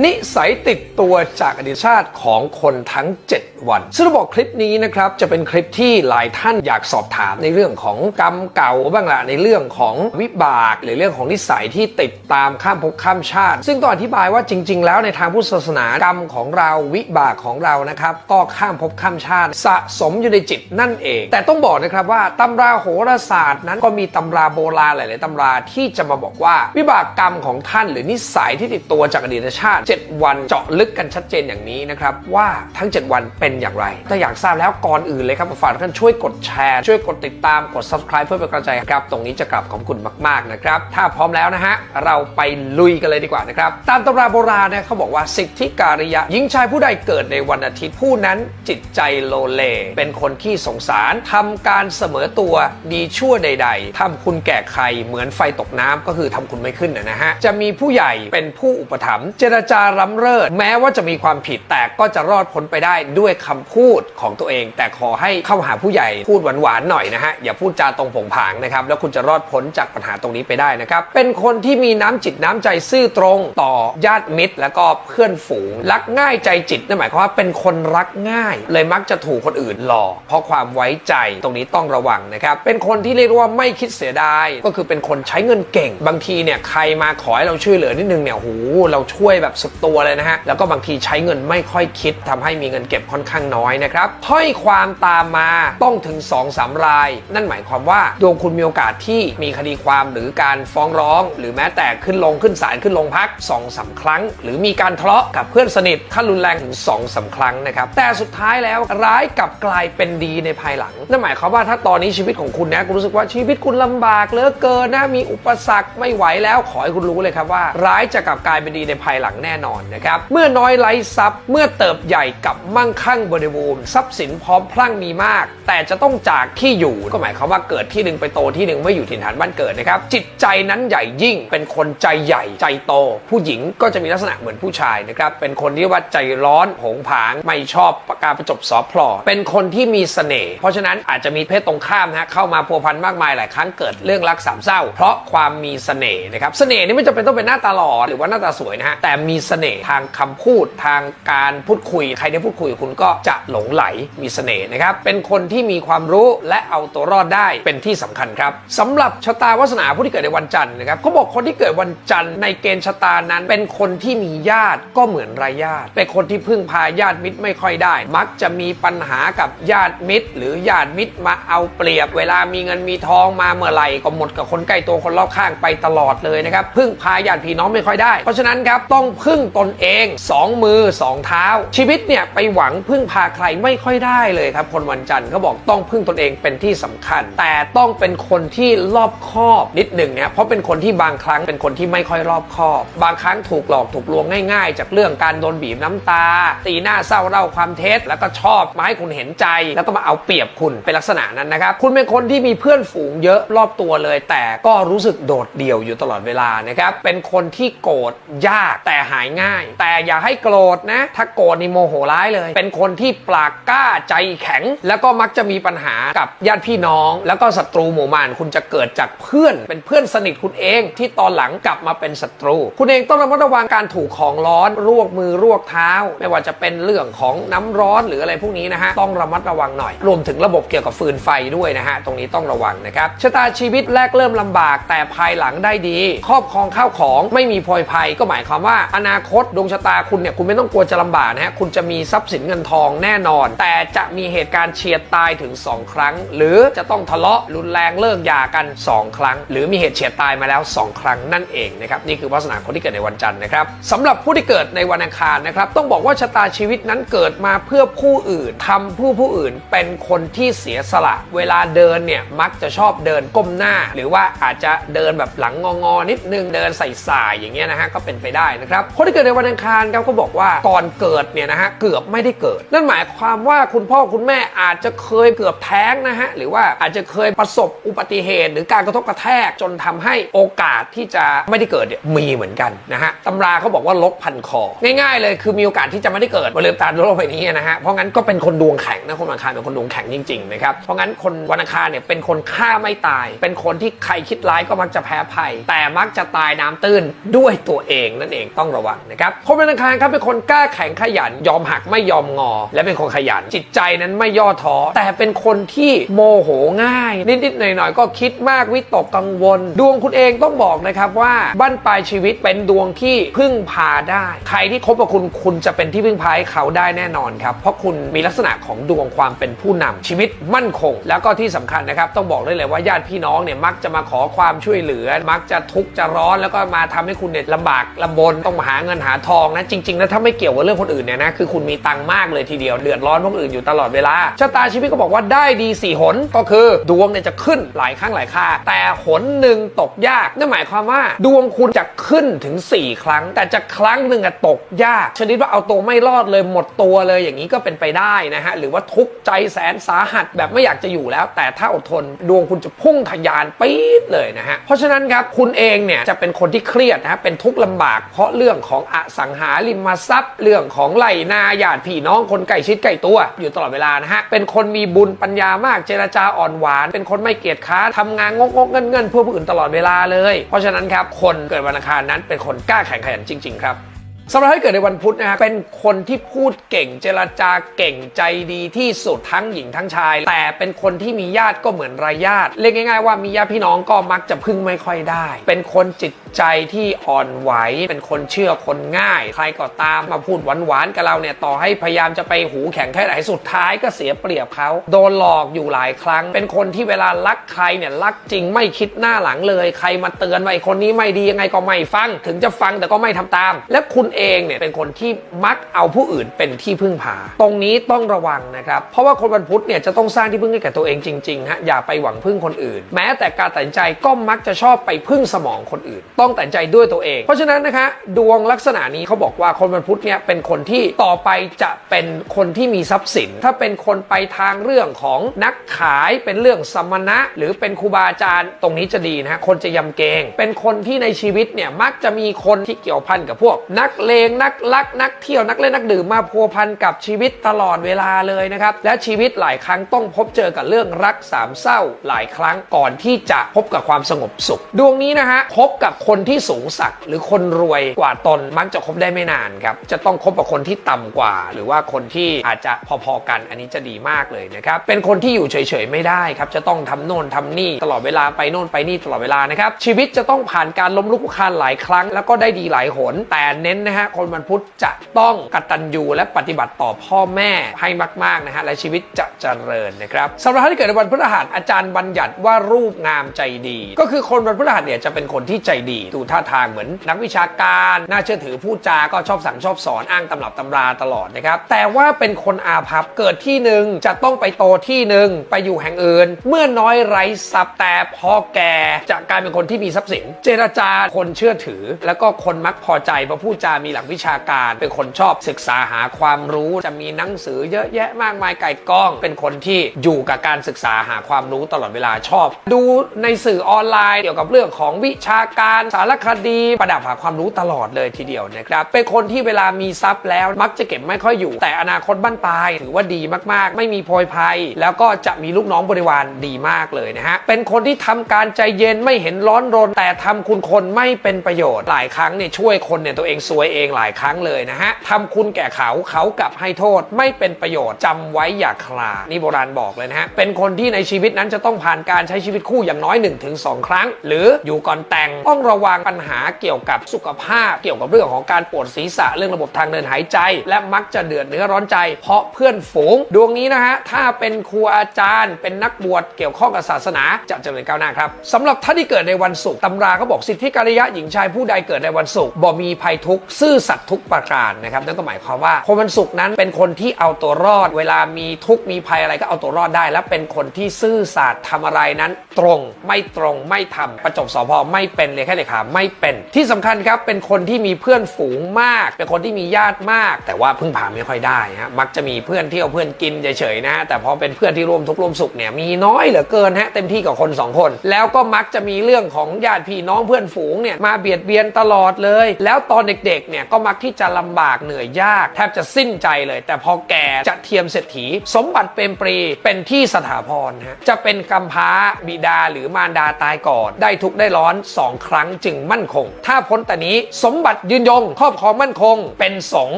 นิสัยติดตัวจากอดีตชาติของคนทั้ง 7 วัน ซึ่งบอกคลิปนี้นะครับ จะเป็นคลิปที่หลายท่านอยากสอบถามในเรื่องของกรรมเก่าบ้างละในเรื่องของวิบากหรือเรื่องของนิสัยที่ติดตามข้ามภพข้ามชาติ ซึ่งต้องอธิบายว่าจริง ๆ แล้วในทางพุทธศาสนากรรมของเราวิบากของเรานะครับก็ข้ามภพข้ามชาติ สะสมอยู่ในจิตนั่นเอง แต่ต้องบอกนะครับว่าตำราโหราศาสตร์นั้นก็มีตำราโบราณหลาย ๆตำราที่จะมาบอกว่า วิบากกรรมของท่านหรือนิสัยที่ติดตัวจากอดีตชาติ7 วันเจาะลึกกันชัดเจนอย่างนี้นะครับว่าทั้ง 7 วันเป็นอย่างไร ถ้าอยากทราบแล้วก่อนอื่นเลยครับฝากท่านช่วยกดแชร์ ช่วยกดติดตามกด subscribe เพื่อเป็นกำลังใจครับตรงนี้จะกลับขอบคุณมากๆนะครับถ้าพร้อมแล้วนะฮะเราไปลุยกันเลยดีกว่านะครับตามตำราโบราณเนี่ยเขาบอกว่าสิทธิการิยะหญิงชายผู้ใดเกิดในวันอาทิตย์ผู้นั้นจิตใจโลเลเป็นคนที่สงสารทำการเสมอตัวดีชั่วใด ๆทำคุณแก่ใครเหมือนไฟตกน้ำก็คือทำคุณไม่ขึ้นนะฮะจะมีผู้ใหญ่เป็นผู้อุปถัมภ์เจรจาล้ำเลิศแม้ว่าจะมีความผิดแต่ก็จะรอดพ้นไปได้ด้วยคำพูดของตัวเอง แต่ขอให้เข้าหาผู้ใหญ่พูดหวานๆหน่อยนะฮะอย่าพูดจาตรงผงผางนะครับแล้วคุณจะรอดพ้นจากปัญหาตรงนี้ไปได้นะครับเป็นคนที่มีน้ำจิตน้ำใจซื่อตรงต่อญาติมิตร แล้วก็เพื่อนฝูง รักง่ายใจจิตนั่นหมายความว่าเป็นคนรักง่าย เลยมักจะถูกคนอื่นหลอกเพราะความไว้ใจตรงนี้ต้องระวังนะครับเป็นคนที่เรียกว่าไม่คิดเสียดายก็คือเป็นคนใช้เงินเก่ง บางทีเนี่ยใครมาขอให้เราช่วยเหลือนิดนึงเนี่ยโหเราช่วยแบบสุดตัวเลยนะฮะ แล้วก็บางทีใช้เงินไม่ค่อยคิดทำให้มีเงินเก็บค่อนข้างน้อยนะครับถ้อยความตามมาต้องถึง2อสามราย นั่นหมายความว่าดวงคุณมีโอกาสที่มีคดีความหรือการฟ้องร้อง หรือแม้แต่ขึ้นลงขึ้นศาลขึ้นลงพัก2อสาครั้ง หรือมีการทะเลาะกับเพื่อนสนิทขั้นรุนแรงถึง2อสาครั้งนะครับแต่สุดท้ายแล้วร้ายกลับกลายเป็นดีในภายหลังนั่นหมายความว่าถ้าตอนนี้ชีวิตของคุณนะคุณรู้สึกว่าชีวิตคุณลำบากเหลือเกินนะมีอุปสรรคไม่ไหวแล้วขอให้คุณรู้เลยครับว่า ร้ายจะกลับกลายเป็นดีในภายหลังแน่นอนนะครับ เมื่อน้อยไร้ทรัพย์ เมื่อเติบใหญ่กับมั่งคั่งบริบูรณ์ทรัพย์สินพร้อมพลั่งมีมาก แต่จะต้องจากที่อยู่ก็หมายความว่าเกิดที่หนึ่งไปโตที่หนึ่งไม่อยู่ถิ่นฐานบ้านเกิดนะครับ จิตใจนั้นใหญ่ยิ่ง เป็นคนใจใหญ่ใจโต ผู้หญิงก็จะมีลักษณะเหมือนผู้ชายนะครับเป็นคนที่ว่าใจร้อนผงผางไม่ชอบประการประจบสอพลอเป็นคนที่มีเสน่ห์เพราะฉะนั้นอาจจะมีเพศตรงข้ามนะฮะเข้ามาพัวพันมากมายหลายครั้งเกิดเรื่องรักสามเศร้า เพราะความมีเสน่ห์นะครับเสน่ห์นี่ไม่จำเป็นต้องเป็นหน้าตาหล่อหรือว่าหน้าตาสวยนะฮะแต่มีเสน่ห์ทางคำพูดทางการพูดคุย ใครได้พูดคุยกับคุณก็จะหลงไหลมีเสน่ห์นะครับ เป็นคนที่มีความรู้และเอาตัวรอดได้เป็นที่สำคัญครับสำหรับชะตาวาสนาผู้ที่เกิดในวันจันทร์นะครับเขาบอกคนที่เกิดวันจันทร์ในเกณฑ์ชะตานั้น เป็นคนที่มีญาติก็เหมือนไร้ญาติ เป็นคนที่พึ่งพาญาติมิตรไม่ค่อยได้ มักจะมีปัญหากับญาติมิตร หรือญาติมิตรมาเอาเปรียบ เวลามีเงินมีทองมาเมื่อไหร่ก็หมดกับคนใกล้ตัวคนรอบข้างไปตลอดเลยนะครับพึ่งพาญาติพี่น้องไม่ค่อยได้ เพราะฉะนั้นครับต้องพึ่งตนเองสองมือสองเท้า ชีวิตเนี่ยไปหวังพึ่งพาใครไม่ค่อยได้เลยครับ คนวันจันทร์เขาบอกต้องพึ่งตนเองเป็นที่สำคัญ แต่ต้องเป็นคนที่รอบคอบนิดหนึ่งเนี่ยเพราะเป็นคนที่บางครั้งเป็นคนที่ไม่ค่อยรอบคอบ บางครั้งถูกหลอกถูกลวงง่าย ๆ จากเรื่องการโดนบีบน้ำตา ตีหน้าเศร้าเล่าความเท็จแล้วก็ชอบมาให้คุณเห็นใจ แล้วก็มาเอาเปรียบคุณเป็นลักษณะนั้นนะครับคุณเป็นคนที่มีเพื่อนฝูงเยอะรอบตัวเลย แต่ก็รู้สึกโดดเดี่ยวอยู่ตลอดเวลานะครับเป็นคนที่โกรธยากแต่หายง่าย แต่อย่าให้โกรธนะ ถ้าโกรธนี่โมโหร้ายเลย เป็นคนที่ปากกล้าใจแข็ง แล้วก็มักจะมีปัญหากับญาติพี่น้อง แล้วก็ศัตรูหมู่มานคุณจะเกิดจากเพื่อน เป็นเพื่อนสนิทคุณเองที่ตอนหลังกลับมาเป็นศัตรู คุณเองต้องระมัดระวังการถูกของร้อนรวกมือรวกเท้า ไม่ว่าจะเป็นเรื่องของน้ำร้อนหรืออะไรพวกนี้นะฮะต้องระมัดระวังหน่อย รวมถึงระบบเกี่ยวกับฟืนไฟด้วยนะฮะตรงนี้ต้องระวังนะครับชะตาชีวิตแรกเริ่มลำบาก แต่ภายหลังได้ดี ครอบครองข้าวของไม่มีพลอยภัยก็หมายความว่านาคตดวงชะตาคุณเนี่ยคุณไม่ต้องกลัวจะลำบากนะฮะคุณจะมีทรัพย์สินเงินทองแน่นอน แต่จะมีเหตุการณ์เฉียดตายถึง 2 ครั้ง หรือจะต้องทะเลาะรุนแรงเลิกหย่ากัน 2 ครั้ง หรือมีเหตุเฉียดตายมาแล้ว 2 ครั้งนั่นเองนะครับนี่คือลักษณะคนที่เกิดในวันจันทร์นะครับสำหรับผู้ที่เกิดในวันอังคารนะครับต้องบอกว่าชะตาชีวิตนั้นเกิดมาเพื่อผู้อื่นทำผู้ผู้อื่นเป็นคนที่เสียสละ เวลาเดินเนี่ยมักจะชอบเดินก้มหน้า หรือว่าอาจจะเดินแบบหลังงอๆนิดนึงเดินใส่สายอย่างเงี้ยนะฮะก็เป็นไปได้นะครับคนที่เกิดในวันอังคารครับก็บอกว่าก่อนเกิดเนี่ยนะฮะเกือบไม่ได้เกิด นั่นหมายความว่าคุณพ่อคุณแม่อาจจะเคยเกือบแท้งนะฮะหรือว่าอาจจะเคยประสบอุบัติเหตุ หรือการกระทบกระแทกจนทำให้โอกาสที่จะไม่ได้เกิดเนี่ยมีเหมือนกันนะฮะตำราเขาบอกว่าลกพันคอ ง่ายๆ เลยคือมีโอกาสที่จะไม่ได้เกิดบนเรือตาโลกใบนี้นะฮะเพราะงั้นก็เป็นคนดวงแข็งนะคนวันอังคารเป็นคนดวงแข็งจริงๆนะครับเพราะงั้นคนวันอังคารเนี่ยเป็นคนฆ่าไม่ตาย เป็นคนที่ใครคิดร้ายก็มักจะแพ้ภัย แต่มักจะตายน้ำตื้นด้วยตัวเองนั่นเองต้องระระวังนะครับคนวันอังคารครับเป็นคนกล้าแข็งขยัน ยอมหักไม่ยอมงอ และเป็นคนขยัน จิตใจนั้นไม่ย่อท้อแต่เป็นคนที่โมโหง่าย นิดๆหน่อยๆก็คิดมากวิตกกังวล ดวงคุณเองต้องบอกนะครับว่าบั้นปลายชีวิตเป็นดวงที่พึ่งพาได้ ใครที่คบกับคุณคุณจะเป็นที่พึ่งพาให้เขาได้แน่นอนครับเพราะคุณมีลักษณะของดวงความเป็นผู้นำชีวิตมั่นคง แล้วก็ที่สำคัญนะครับต้องบอกได้เลยว่าญาติพี่น้องเนี่ยมักจะมาขอความช่วยเหลือ มักจะทุกข์จะร้อนแล้วก็มาทำให้คุณเนี่ยลำบากลำบนต้องมหาเงินหาทองนะจริงๆแล้วถ้าไม่เกี่ยวกับเรื่องคนอื่นเนี่ยนะคือคุณมีตังค์มากเลยทีเดียวเดือดร้อนพวกอื่นอยู่ตลอดเวลาชะตาชีวิตก็บอกว่าได้ดีสี่หนก็คือดวงเนี่ยจะขึ้นหลายครั้งหลายคราแต่หนหนึ่งตกยากนั่นหมายความว่า ดวงคุณจะขึ้นถึง 4 ครั้ง แต่จะครั้งหนึ่งอะตกยาก ชนิดว่าเอาตัวไม่รอดเลยหมดตัวเลยอย่างนี้ก็เป็นไปได้นะฮะหรือว่าทุกข์ใจแสนสาหัสแบบไม่อยากจะอยู่แล้ว แต่ถ้าอดทนดวงคุณจะพุ่งทะยานปี๊ดเลยนะฮะเพราะฉะนั้นครับคุณเองเนี่ยจะเป็นคนที่เครียดนะฮะเป็นทุกข์ลำบากเพราะเรื่อง่องของอสังหาริมทรัพย์ เรื่องของไหลนาญาติพี่น้องคนไก่ชิดไก่ตัว อยู่ตลอดเวลานะฮะ เป็นคนมีบุญปัญญามากเจรจาอ่อนหวาน เป็นคนไม่เกียจค้านทำงานงกงกเงินเงินเพื่อผู้อื่นตลอดเวลาเลย เพราะฉะนั้นครับคนเกิดวันอังคารนั้นเป็นคนกล้าแข่งขันจริง ๆ ครับ สำหรับให้เกิดในวันพุธนะฮะเป็นคนที่พูดเก่งเจรจาเก่งใจดีที่สุดทั้งหญิงทั้งชาย แต่เป็นคนที่มีญาติก็เหมือนรายญาติเรียกง่ายๆว่ามีญาติพี่น้องก็มักจะพึ่งไม่ค่อยได้ เป็นคนจิตใจที่อ่อนไหวเป็นคนเชื่อคนง่าย ใครก็ตามมาพูดหวานๆกับเราเนี่ยต่อให้พยายามจะไปหูแข็งแค่ไหนสุดท้ายก็เสียเปรียบเขาโดนหลอกอยู่หลายครั้ง เป็นคนที่เวลารักใครเนี่ยรักจริงไม่คิดหน้าหลังเลย ใครมาเตือนว่าไอ้คนนี้ไม่ดียังไงก็ไม่ฟัง ถึงจะฟังแต่ก็ไม่ทำตาม และคุณเองเองเนี่ยเป็นคนที่มักเอาผู้อื่นเป็นที่พึ่งพา ตรงนี้ต้องระวังนะครับ เพราะว่าคนวันพุธเนี่ยจะต้องสร้างที่พึ่งให้แก่ตัวเองจริงๆฮะอย่าไปหวังพึ่งคนอื่น แม้แต่การตัดใจก็มักจะชอบไปพึ่งสมองคนอื่น ต้องตัดใจด้วยตัวเอง เพราะฉะนั้นนะคะดวงลักษณะนี้เขาบอกว่าคนวันพุธเนี่ยเป็นคนที่ต่อไปจะเป็นคนที่มีทรัพย์สิน ถ้าเป็นคนไปทางเรื่องของนักขายเป็นเรื่องสมณะ หรือเป็นครูบาอาจารย์ ตรงนี้จะดีนะฮะคนจะยำเกรงเป็นคนที่ในชีวิตเนี่ยมักจะมีคนที่เกี่ยวพันกับพวกนักเลงนักลักนักเที่ยวนักเล่นนักดื่มมาพัวพันกับชีวิตตลอดเวลาเลยนะครับ และชีวิตหลายครั้งต้องพบเจอกับเรื่องรักสามเศร้าหลายครั้งก่อนที่จะพบกับความสงบสุข ดวงนี้นะฮะพบกับคนที่สูงสักหรือคนรวยกว่าตนมักจะคบได้ไม่นานครับจะต้องคบกับคนที่ต่ำกว่า หรือว่าคนที่อาจจะพอๆกันอันนี้จะดีมากเลยนะครับเป็นคนที่อยู่เฉยๆไม่ได้ครับจะต้องทำโน่นทำนี่ตลอดเวลาไปโน่นไปนี่ตลอดเวลานะครับชีวิตจะต้องผ่านการล้มลุกคลานหลายครั้ง แล้วก็ได้ดีหลายหนแต่เน้นนะฮะคนวันพุธจะต้องกตัญญูและปฏิบัติต่อพ่อแม่ให้มากๆนะฮะและชีวิตจะเจริญนะครับสำหรับท่านที่เกิดในวันพฤหัสอาจารย์บัญญัติว่ารูปงามใจดี ก็คือคนวันพฤหัสเนี่ยจะเป็นคนที่ใจดีดูท่าทางเหมือน นักวิชาการน่าเชื่อถือพูดจาก็ชอบสั่งชอบสอนอ้างตำรับตำราตลอดนะครับแต่ว่าเป็นคนอาภัพเกิดที่หนึ่งจะต้องไปโตที่หนึ่งไปอยู่แห่งอื่น เมื่อน้อยไร้ทรัพย์แต่พอแก่จะกลายเป็นคนที่มีทรัพย์สิน เจรจาคนเชื่อถือ แล้วก็คนมักพอใจพราพูดจามีหลักวิชาการ เป็นคนชอบศึกษาหาความรู้ จะมีหนังสือเยอะแยะมากมายไก่กล้อง เป็นคนที่อยู่กับการศึกษาหาความรู้ตลอดเวลาชอบ ดูในสื่อออนไลน์เกี่ยวกับเรื่องของวิชาการสารคดีประดับหาความรู้ตลอดเลยทีเดียวนะครับเป็นคนที่เวลามีทรัพย์แล้วมักจะเก็บไม่ค่อยอยู่ แต่อนาคตบ้านปลายถือว่าดีมากๆ ไม่มีโพยภัย แล้วก็จะมีลูกน้องบริวารดีมากเลยนะฮะเป็นคนที่ทำการใจเย็นไม่เห็นร้อนรน แต่ทำคุณคนไม่เป็นประโยชน์หลายครั้งเนี่ยช่วยคนเนี่ยตัวเองซวยเองหลายครั้งเลยนะฮะทำคุณแก่เขาเขากลับให้โทษไม่เป็นประโยชน์จำไว้อย่าคลานี่โบราณบอกเลยนะฮะเป็นคนที่ในชีวิตนั้นจะต้องผ่านการใช้ชีวิตคู่อย่างน้อย 1-2 ครั้ง หรืออยู่ก่อนแต่งต้องระวังปัญหาเกี่ยวกับสุขภาพ เกี่ยวกับเรื่องของการปวดศีรษะเรื่องระบบทางเดินหายใจ และมักจะเดือดเนื้อร้อนใจ เพราะเพื่อนฝูง ดวงนี้นะฮะถ้าเป็นครูอาจารย์ เป็นนักบวชเกี่ยวข้องกับศาสนาจะเจริญก้าวหน้าครับสำหรับท่านที่เกิดในวันศุกร์ตำราเขาบอกสิทธิการยะหญิงชายผู้ใดเกิดในวันศุกร์บ่มีภัยทุกข์ซื่อสัตย์ทุกประการนะครับนั่นก็หมายความว่าคนวันศุกร์นั้นเป็นคนที่เอาตัวรอด เวลามีทุกข์มีภัยอะไรก็เอาตัวรอดได้ และเป็นคนที่ซื่อสัตย์ทำอะไรนั้น ตรงไม่ตรงไม่ทำประจบสพไม่เป็นเลยแค่เลขาไม่เป็นที่สำคัญครับเป็นคนที่มีเพื่อนฝูงมาก เป็นคนที่มีญาติมาก แต่ว่าพึ่งพาไม่ค่อยได้ฮะมักจะมีเพื่อนเที่ยวเพื่อนกินเฉยๆนะแต่พอเป็นเพื่อนที่ร่วมทุกข์ร่วมสุขเนี่ยมีน้อยเหลือเกินฮะเต็มที่กับคนสองคน แล้วก็มักจะมีเรื่องของญาติพี่น้องเพื่อนฝูงเนี่ยมาเบียดเบียนตลอดเลย แล้วตอนเด็กๆเนี่ยก็มักที่จะลำบากเหนื่อยยาก แทบจะสิ้นใจเลย แต่พอแก่จะเทียมเศรษฐี สมบัติเป็นปรีเป็นที่สถาพรฮะจะเป็นกำพร้าบิดาหรือมารดาตายก่อน ได้ทุกได้ร้อนสองครั้งจึงมั่นคง ถ้าพ้นแต่นี้สมบัติยืนยง ครอบครองมั่นคง เป็นสง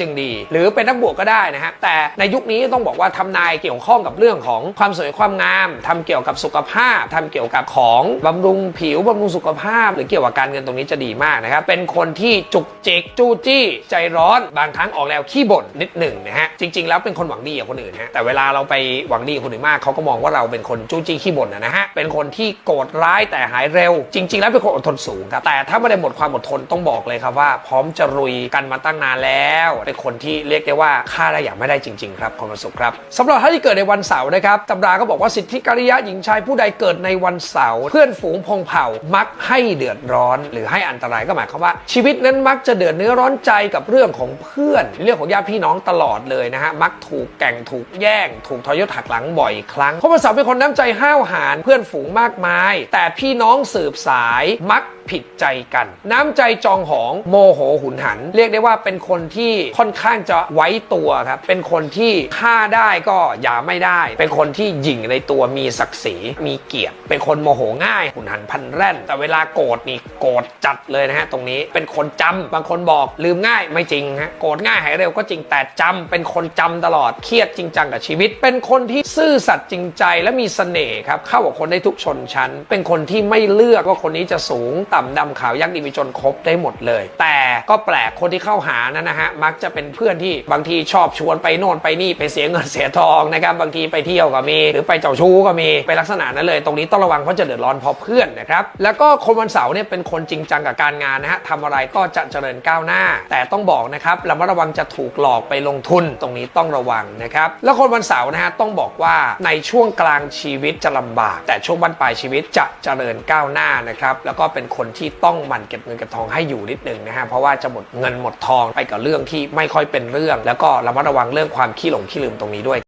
จึงดี หรือเป็นนักบวชก็ได้นะฮะแต่ในยุคนี้ต้องบอกว่าทำนายเกี่ยวข้องกับเรื่องของความสวยความงามทำเกี่ยวกับสุขภาพทำเกี่ยวกับของบำรุงผิวบำรุงสุขภาพ หรือเกี่ยวกับการเงินตรงนี้จะดีมากนะครับเป็นคนที่จุกจิกจู้จี้ใจร้อนบางครั้งออกแล้วขี้บ่นนิดหนึ่งนะฮะจริง ๆ แล้วเป็นคนหวังดีกับคนอื่นฮะแต่เวลาเราไปหวังดีกับคนอื่นมากเขาก็มองว่าเราเป็นคนจู้จี้ขี้บ่นนะฮะเป็นคนที่โกรธร้ายแต่หายเร็ว จริง ๆ แล้วเป็นคนอดทนสูงครับแต่ถ้าไม่ได้หมดความอดทนต้องบอกเลยครับว่า พร้อมจะรุยกันมาตั้งนานแล้วเป็นคนที่เรียกได้ว่าฆ่าได้อย่างไม่ได้จริง ๆ ครับความสุขครับสำหรับท่านที่เกิดในวันเสาร์นะครับตำราก็บอกว่าสิทธิกิริยะหญิงชายผู้ใดเกิดในวันเสาร์เพื่อนฝูงพงเผ่ามักให้เดือดร้อน หรือให้อันตรายก็หมายความว่าชีวิตนั้นมักจะเดือดเนื้อร้อน้อนใจกับเรื่องของเพื่อน เรื่องของญาติพี่น้องตลอดเลยนะฮะมักถูกแก่งถูกแย่ง ถูกทอยศหักหลังบ่อยครั้งเพราะวันเสาเป็นคนน้ำใจห้าวหาญเพื่อนฝูงมากมาย แต่พี่น้องสืบสายมักผิดใจกัน น้ำใจจองหองโมโหหุนหัน เรียกได้ว่าเป็นคนที่ค่อนข้างจะไว้ตัวครับ เป็นคนที่ฆ่าได้ก็อย่าไม่ได้ เป็นคนที่หยิ่งในตัวมีศักดิ์ศรีมีเกียรติ เป็นคนโมโหง่ายหุนหันพันแร่น แต่เวลาโกรธนี่โกรธจัดเลยนะฮะตรงนี้เป็นคนจำบางคนบอกลืมง่ายไม่จริงฮะโกรธง่ายหายเร็วก็จริงแต่จำเป็นคนจำตลอดเครียดจริงจังกับชีวิต เป็นคนที่ซื่อสัตย์จริงใจและมีเสน่ห์ครับเข้ากับคนได้ทุกชนชั้น เป็นคนที่ไม่เลือกว่าคนนี้จะสูงต่ำดำขาวยักษ์ดีมีจนครบได้หมดเลย แต่ก็แปลกคนที่เข้าหานั้นนะฮะมักจะเป็นเพื่อนที่บางทีชอบชวนไปโน่นไปนี่ไปเสียเงินเสียทองนะครับบางทีไปเที่ยวก็มี หรือไปเจ้าชู้ก็มีไปนลักษณะนั้นเลย ตรงนี้ต้องระวังเพราะจะเดือดร้อนเพราะเพื่อนนะครับแล้วก็คนวันเสาร์เนี่ยเป็นคนจริงจังกับการงานนะฮะทำอะไรก็จะเจริญก้าวหน้า แต่ต้องบอกนะครับระมัดระวังจะถูกหลอกไปลงทุนตรงนี้ต้องระวังนะครับแล้วคนวันเสาร์นะฮะต้องบอกว่าในช่วงกลางชีวิตจะลำบาก แต่ช่วงบั้นปลายชีวิตจะเจริญก้าวหน้านะครับแล้วก็เป็นคนที่ต้องหมั่นเก็บเงินเก็บทองให้อยู่นิดหนึ่งนะฮะเพราะว่าจะหมดเงินหมดทองไปกับเรื่องที่ไม่ค่อยเป็นเรื่อง แล้วก็ระมัดระวังเรื่องความขี้หลงขี้ลืมตรงนี้ด้วย